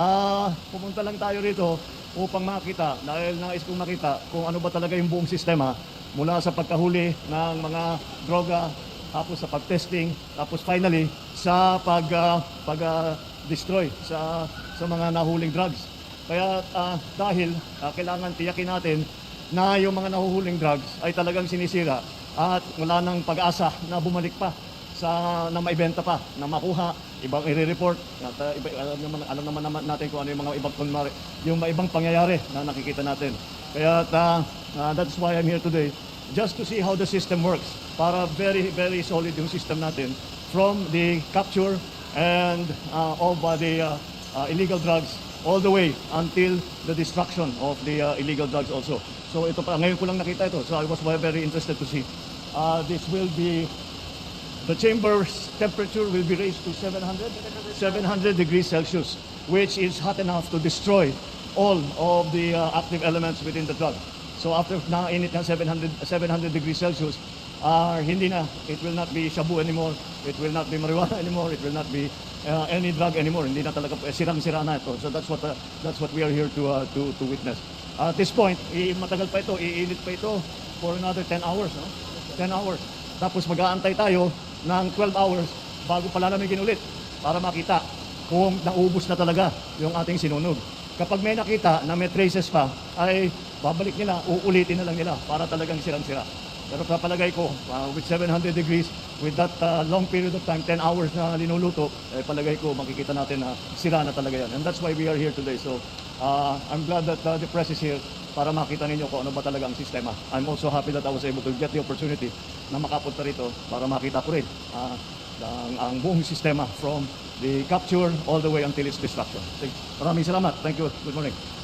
Ah, pumunta lang tayo rito upang makita dahil nais kong makita kung ano ba talaga yung buong sistema mula sa pagkahuli ng mga droga tapos sa pag-testing tapos finally sa pag ah, pag ah, destroy sa sa mga nahuling drugs. Kaya ah, dahil ah, kailangan tiyakin natin na yung mga nahuhuling drugs ay talagang sinisira at wala nang pag-asa na bumalik pa sa na maibenta pa, na makuha, ibang i-report. At, uh, iba, alam, naman, alam naman naman natin kung ano yung mga ibang kunwari, yung mga ibang pangyayari na nakikita natin. Kaya uh, uh, that's why I'm here today, just to see how the system works. Para very, very solid yung system natin from the capture and uh, of uh, the uh, uh, illegal drugs all the way until the destruction of the uh, illegal drugs also. So ito pa, ngayon ko lang nakita ito. So I was very interested to see. Uh, this will be the chamber's temperature will be raised to 700, 700 degrees Celsius, which is hot enough to destroy all of the uh, active elements within the drug. So after na-init ng 700, 700 degrees Celsius, uh, hindi na, it will not be shabu anymore, it will not be marijuana anymore, it will not be uh, any drug anymore. Hindi na talaga, eh, sirang-sira na ito. So that's what, uh, that's what we are here to, uh, to, to witness. at this point, matagal pa ito, iinit pa ito for another 10 hours. No? 10 hours. Tapos mag-aantay tayo ng 12 hours bago palalamigin ulit para makita kung naubos na talaga yung ating sinunog. Kapag may nakita na may traces pa, ay babalik nila, uulitin na lang nila para talagang sirang-sira. Pero kapalagay ko, uh, with 700 degrees, with that uh, long period of time, 10 hours na linuluto, eh, palagay ko makikita natin na sira na talaga yan. And that's why we are here today. So uh, I'm glad that uh, the press is here para makita ninyo kung ano ba talaga ang sistema. I'm also happy that I was able to get the opportunity na makapunta rito para makita ko rin uh, ang, ang buong sistema from the capture all the way until its destruction. Thank- Maraming salamat. Thank you. Good morning.